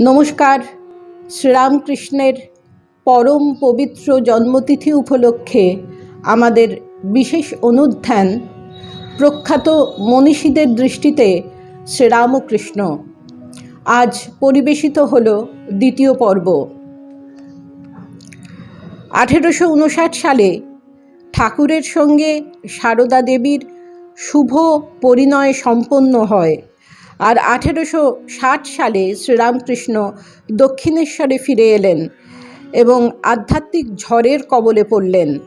নমস্কার। শ্রীরামকৃষ্ণের পরম পবিত্র জন্মতিথি উপলক্ষে আমাদের বিশেষ অনুধ্যান প্রখ্যাত মনীষীদের দৃষ্টিতে শ্রীরামকৃষ্ণ। আজ পরিবেশিত হল দ্বিতীয় পর্ব। আঠেরোশো উনষাট সালে ঠাকুরের সঙ্গে সারদা দেবীর শুভ পরিণয় সম্পন্ন হয়। আর আঠেরোশো ষাট সালে শ্রীরামকৃষ্ণ দক্ষিণেশ্বরে ফিরে এলেন এবং আধ্যাত্মিক ঝড়ের কবলে পড়লেন।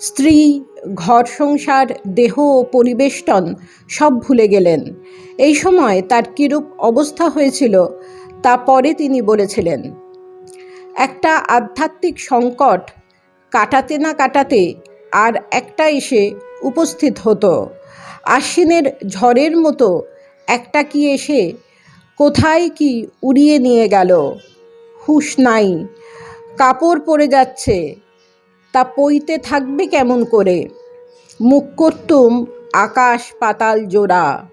স্ত্রী, ঘর সংসার, দেহ ও পরিবেষ্টন সব ভুলে গেলেন। এই সময় তার কিরূপ অবস্থা হয়েছিল তা পরে তিনি বলেছিলেন। একটা আধ্যাত্মিক সংকট কাটাতে না কাটাতে আর একটা এসে উপস্থিত হতো। আশ্বিনের ঝড়ের মতো একটা কি এসে? কোথায় কি উড়িয়ে নিয়ে গেল? হুঁশ নাই, কাপড় পরে যাচ্ছে, তা পইতে থাকবে কেমন করে? মুখ করতুম আকাশ পাতাল জোড়া,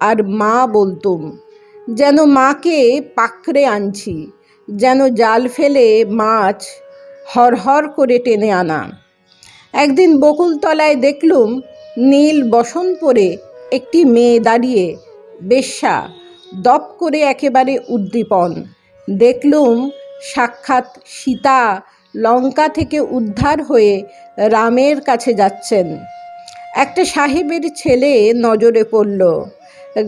আর মা বলতুম, যেন মাকে পাকড়ে আনছি, যেন জাল ফেলে মাছ হরহর করে টেনে আনা। একদিন বকুলতলায় দেখলুম নীল বসন পরে একটি মেয়ে দাঁড়িয়ে বেশ্যা, দপ করে একেবারে উদ্দীপন। দেখলুম সাক্ষাৎ সীতা লঙ্কা থেকে উদ্ধার হয়ে রামের কাছে যাচ্ছেন। একটা সাহেবের ছেলে নজরে পড়ল,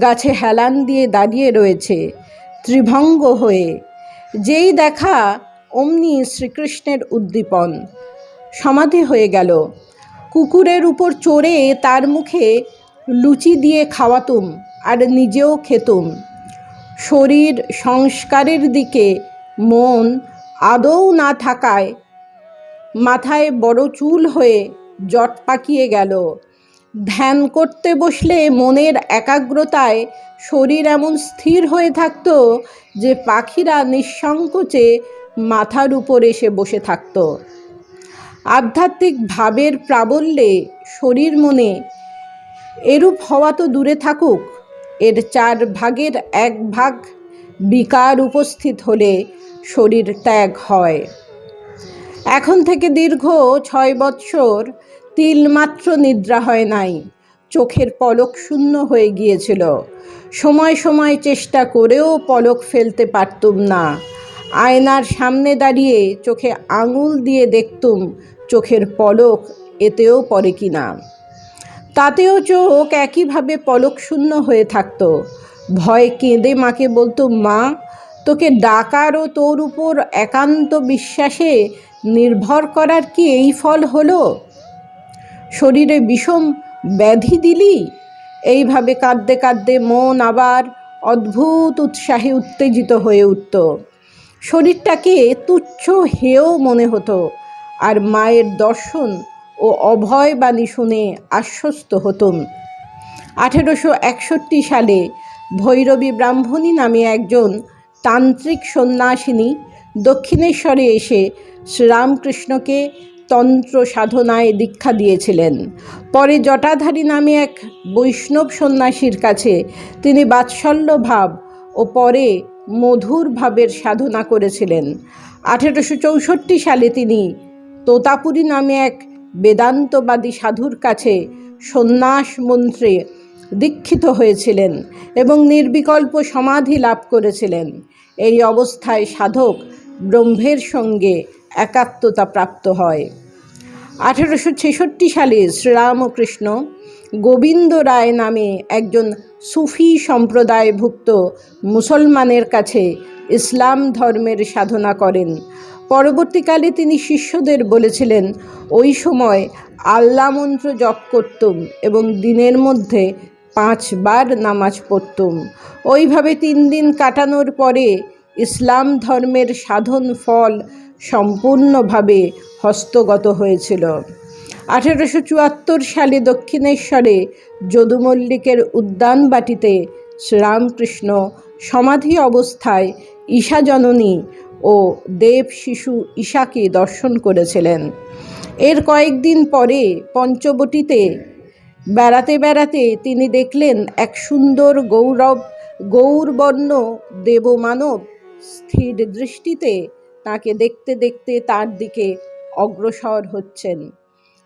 গাছে হেলান দিয়ে দাঁড়িয়ে রয়েছে, ত্রিভঙ্গ হয়ে। যেই দেখা অমনি শ্রীকৃষ্ণের উদ্দীপন। সমাধি হয়ে গেল। কুকুরের উপর চড়ে তার মুখে লুচি দিয়ে খাওয়াতুম। আর নিজেও খেতুম। শরীর সংস্কারের দিকে মন আদৌ না থাকায় মাথায় বড় চুল হয়ে জট পাকিয়ে গেল। ধ্যান করতে বসলে মনের একাগ্রতায় শরীর এমন স্থির হয়ে থাকত যে পাখিরা নিঃসংকোচে মাথার উপর এসে বসে থাকত। আধ্যাত্মিক ভাবের প্রাবল্যে শরীর মনে এরূপ হওয়া তো দূরে থাকুক। এর চার ভাগের এক ভাগ বিকার উপস্থিত হলে শরীর ত্যাগ হয়। এখন থেকে দীর্ঘ ছয় বৎসর তিলমাত্র নিদ্রা হয় নাই, চোখের পলক শূন্য হয়ে গিয়েছিল। সময় সময় চেষ্টা করেও পলক ফেলতে পারতুম না। আয়নার সামনে দাঁড়িয়ে চোখে আঙুল দিয়ে দেখতুম চোখের পলক এতেও পড়ে কি না তাতেও চোখ একইভাবে পলক শূন্য হয়ে থাকতো। ভয় কেঁদে মাকে বলতো, মা, তোকে ডাকার ও তোর উপর একান্ত বিশ্বাসে নির্ভর করার কি এই ফল হলো? শরীরে বিষম ব্যাধি দিলি? এইভাবে কাঁদতে কাঁদতে মন আবার অদ্ভুত উৎসাহে উত্তেজিত হয়ে উঠত। শরীরটাকে তুচ্ছ হেয় মনে হতো, আর মায়ের দর্শন ও অভয় বাণী শুনে আশ্বস্ত হতুম। আঠেরোশো একষট্টি সালে ভৈরবী ব্রাহ্মণী নামে একজন তান্ত্রিক সন্ন্যাসিনী দক্ষিণেশ্বরে এসে শ্রীরামকৃষ্ণকে তন্ত্র সাধনায় দীক্ষা দিয়েছিলেন। পরে জটাধারী নামে এক বৈষ্ণব সন্ন্যাসীর কাছে তিনি বাৎসল্য ভাব ও পরে মধুর ভাবের সাধনা করেছিলেন। আঠেরোশো চৌষট্টি সালে তিনি তোতাপুরী নামে এক বেদান্তবাদী সাধুর কাছে সন্ন্যাস মন্ত্রে দীক্ষিত হয়েছিলেন এবং নির্বিকল্প সমাধি লাভ করেছিলেন। এই অবস্থায় সাধক ব্রহ্মের সঙ্গে একাত্মতা প্রাপ্ত হয়। আঠেরোশো ছেষট্টি সালে শ্রীরামকৃষ্ণ গোবিন্দ রায় নামে একজন সুফি সম্প্রদায়ভুক্ত মুসলমানের কাছে ইসলাম ধর্মের সাধনা করেন। পরবর্তীকালে তিনি শিষ্যদের বলেছিলেন, ওই সময় আল্লাহ মন্ত্র জপ করতুম এবং দিনের মধ্যে পাঁচবার নামাজ পড়তুম। ওইভাবে তিন দিন কাটানোর পরে ইসলাম ধর্মের সাধন ফল সম্পূর্ণভাবে হস্তগত হয়েছিল। আঠেরোশো চুয়াত্তর সালে দক্ষিণেশ্বরে যদুমল্লিকের উদ্যানবাটিতে শ্রীরামকৃষ্ণ সমাধি অবস্থায় ঈশা জননী ও দেব শিশু ঈশাকে দর্শন করেছিলেন। এর কয়েকদিন পরে পঞ্চবটিতে বেড়াতে বেড়াতে তিনি দেখলেন এক সুন্দর গৌরব, গৌরবর্ণ দেবমানব স্থির দৃষ্টিতে তাকে দেখতে দেখতে তার দিকে অগ্রসর হচ্ছেন।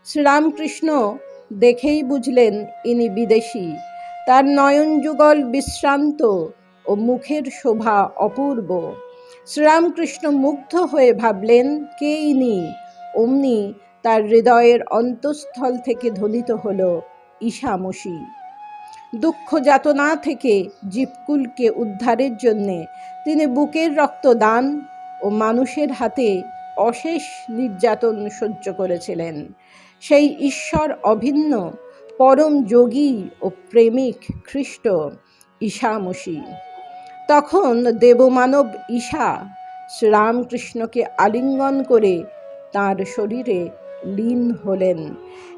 শ্রীরামকৃষ্ণ দেখেই বুঝলেন, ইনি বিদেশি। তার নয়ন যুগল বিশ্রান্ত ও মুখের শোভা অপূর্ব। শ্রীরামকৃষ্ণ মুগ্ধ হয়ে ভাবলেন কে ইনি অমনি তার হৃদয়ের অন্তঃস্থল থেকে ধ্বনিত হল ঈশামসি দুঃখ যাতনা থেকে জীবকুলকে উদ্ধারের জন্যে তিনি বুকের রক্ত দান ও মানুষের হাতে অশেষ নির্যাতন সহ্য করেছিলেন। সেই ঈশ্বর অভিন্ন, পরম যোগী ও প্রেমিক খ্রিস্ট ঈশামসি তখন দেবমানব ঈশা শ্রীরামকৃষ্ণকে আলিঙ্গন করে তার শরীরে লীন হলেন।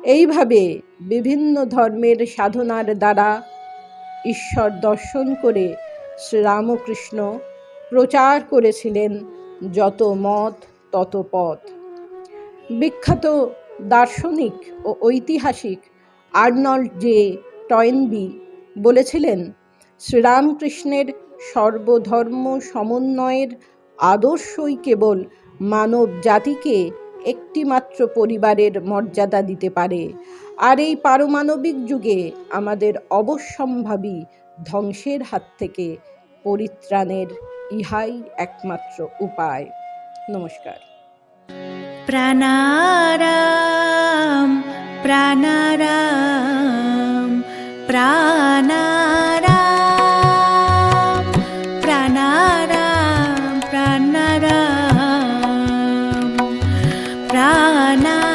এইভাবে বিভিন্ন ধর্মের সাধনার দ্বারা ঈশ্বর দর্শন করে শ্রীরামকৃষ্ণ প্রচার করেছিলেন যত মত, তত পথ। বিখ্যাত দার্শনিক ও ঐতিহাসিক আর্নল্ড জে টয়েনবি বলেছিলেন, শ্রীরামকৃষ্ণের সর্বধর্ম সমন্বয়ের আদর্শই কেবল মানব জাতিকে একটিমাত্র পরিবারের মর্যাদা দিতে পারে। আর এই পারমাণবিক যুগে আমাদের অবশ্যম্ভাবী ধ্বংসের হাত থেকে পরিত্রাণের ইহাই একমাত্র উপায়। নমস্কার। প্রাণারাম প্রাণারাম প্রাণারাম। প্রাণারাম